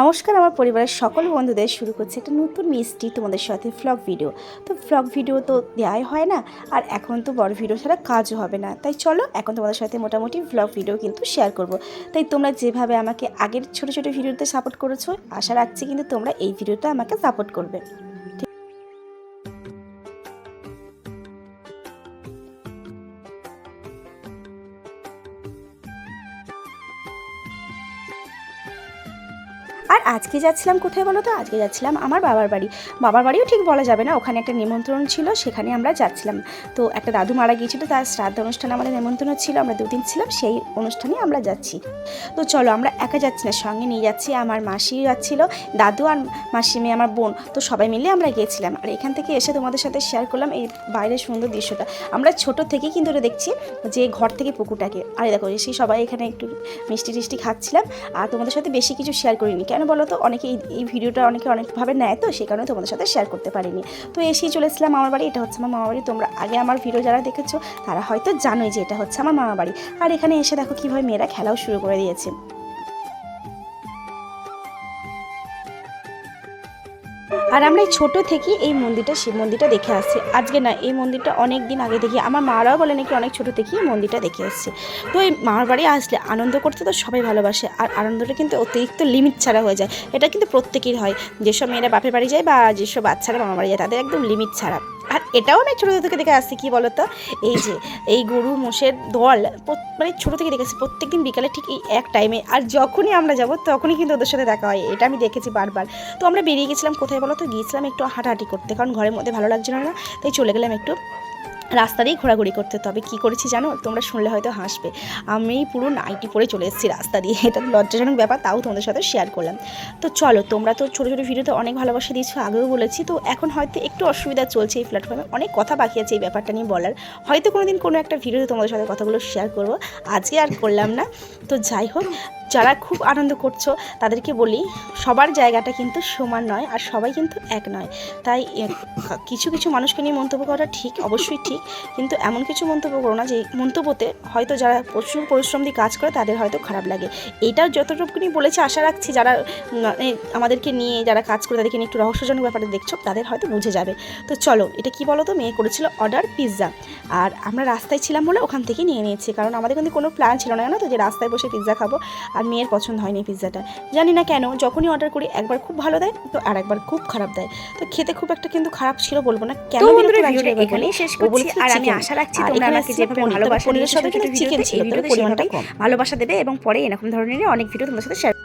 নমস্কার, আমার পরিবারের সকল বন্ধুদের। শুরু করছে একটা নতুন মিষ্টি তোমাদের সাথে ফ্লগ ভিডিও তো ফ্লগ ভিডিও তো দেওয়াই হয় না, আর এখন তো বড় ভিডিও ছাড়া কাজও হবে না। তাই চলো, এখন তোমাদের সাথে মোটামুটি ফ্লগ ভিডিও কিন্তু শেয়ার করব। তাই তোমরা যেভাবে আমাকে আগের ছোট ছোটো ভিডিওতে সাপোর্ট করেছ, আশা রাখছি কিন্তু তোমরা এই ভিডিওটা আমাকে সাপোর্ট করবে। আজকে যাচ্ছিলাম কোথায় বলো তো? আজকে যাচ্ছিলাম আমার বাবার বাড়ি। বাবার বাড়িও ঠিক বলা যাবে না, ওখানে একটা নিমন্ত্রণ ছিল, সেখানে আমরা যাচ্ছিলাম। তো একটা দাদু মারা গিয়েছিল, তার শ্রাদ্ধ অনুষ্ঠানে আমাদের নিমন্ত্রণ ছিল, আমরা দুদিন ছিলাম, সেই অনুষ্ঠানে আমরা যাচ্ছি। তো চলো আমরা একা যাচ্ছি না, সঙ্গে নিয়ে যাচ্ছি, আমার মাসি যাচ্ছিল, দাদু আর মাসি মেয়ে আমার বোন, তো সবাই মিলে আমরা গিয়েছিলাম। আর এখান থেকে এসে তোমাদের সাথে শেয়ার করলাম এই বাইরের সুন্দর দৃশ্যটা। আমরা ছোট থেকেই কিন্তু এটা দেখছি যে ঘর থেকে পুকুরটাকে। আর দেখো, এসে সবাই এখানে একটু মিষ্টি টিষ্টি খাচ্ছিলাম, আর তোমাদের সাথে বেশি কিছু শেয়ার করিনি। কেন বলো তো অনেকে এই- ভিডিওটা অনেকে অনেকভাবে নেয় তো, সেই কারণে তোমাদের সাথে শেয়ার করতে পারিনি। তো এসেই চলে এসেছিলাম আমার বাড়ি, এটা হচ্ছে আমার মামা বাড়ি। তোমরা আগে আমার ভিডিও যারা দেখেছ, তারা হয়তো জানোই যে এটা হচ্ছে আমার মামা বাড়ি। আর এখানে এসে দেখো কীভাবে মেয়েরা খেলাও শুরু করে দিয়েছে। আর আমরা এই ছোটো থেকে এই মন্দিরটা, শিব মন্দিরটা দেখে আসছি। আজকে না, এই মন্দিরটা অনেক দিন আগে দেখি। আমার মারাও বলে নাকি অনেক ছোটো থেকেই মন্দিরটা দেখে এসছে তো এই মামার বাড়ি আসলে আনন্দ করতে তো সবাই ভালোবাসে, আর আনন্দটা কিন্তু অতিরিক্ত লিমিট ছাড়া হয়ে যায়। এটা কিন্তু প্রত্যেকেরই হয়। যেসব মেয়েরা বাপের বাড়ি যায় বা যেসব বাচ্চারা মামার বাড়ি যায়, তাদের একদম লিমিট ছাড়া। আর এটাও আমি ছোটো থেকে দেখে আসছি, কী বলতো? এই যে, এই গরু মোষের দল মানে ছোটো থেকে দেখেছি প্রত্যেক দিন বিকালে ঠিক এই এক টাইমে আর যখনই আমরা যাব, তখনই কিন্তু ওদের সাথে দেখা হয়। এটা আমি দেখেছি বারবার। তো আমরা বেরিয়ে গেছিলাম কোথায় বলো তো গিয়েছিলাম একটু হাঁটাহাঁটি করতে, কারণ ঘরের মধ্যে ভালো লাগছিল না, তাই চলে গেলাম একটু রাস্তা দিয়ে ঘোরাঘুরি করতে। তবে কী করেছি জানো? তোমরা শুনলে হয়তো হাসবে। আমি পুরো নাইটি পরে চলে এসেছি রাস্তা দিয়ে। এটা লজ্জাজনক ব্যাপার, তাও তোমাদের সাথে শেয়ার করলাম। তো চলো, তোমরা তো ছোটো ছোটো ভিডিওতে অনেক ভালোবাসা দিয়েছ, আগেও বলেছি। তো এখন হয়তো একটু অসুবিধা চলছে এই প্ল্যাটফর্মে অনেক কথা বাকি আছে এই ব্যাপারটা নিয়ে বলার। হয়তো কোনো দিন কোনো একটা ভিডিওতে তোমাদের সাথে কথাগুলো শেয়ার করব। আজকে আর করলাম না। তো যাই হোক, যারা খুব আনন্দ করছ, তাদেরকে বলি, সবার জায়গাটা কিন্তু সমান নয়, আর সবাই কিন্তু এক নয়। তাই কিছু কিছু মানুষকে নিয়ে মন্তব্য করা ঠিক, অবশ্যই ঠিক। কিন্তু এমন কিছু মন্তব্য করো না যে মন্তব্যতে হয়তো যারা প্রচুর পরিশ্রম দিয়ে কাজ করে তাদের হয়তো খারাপ লাগে। এটা যতটুকুনি বলেছে আশা রাখছি যারা মানে আমাদেরকে নিয়ে যারা কাজ করে তাদেরকে নিয়ে একটু রহস্যজনক ব্যাপারে দেখছ তাদের হয়তো বুঝে যাবে। তো চলো এটা কি বলো তো মেয়ে করেছিল অর্ডার পিৎজা আর আমরা রাস্তায় ছিলাম বলে ওখান থেকে নিয়ে নিয়েছি কারণ আমাদের কিন্তু কোনো প্ল্যান ছিল না তো যে রাস্তায় বসে পিৎজা খাব। আর মেয়ের পছন্দ হয়নি পিৎজাটা জানি না কেন যখনই অর্ডার করি একবার খুব ভালো দেয় তো আর একবার খুব খারাপ দেয়। তো খেতে খুব একটা কিন্তু খারাপ ছিল বলব না কেন। এখানেই শেষ করছি। আর আমি আশা রাখছি তোমরা আমাকে যেভাবে ভালোবাসা দিয়েছ ছোট ছোট চিকেন ভিডিওতে এই ভিডিওতে ভালোবাসা দেবে এবং পরে এরকম ধরনের অনেক ভিডিও তোমাদের সাথে শেয়ার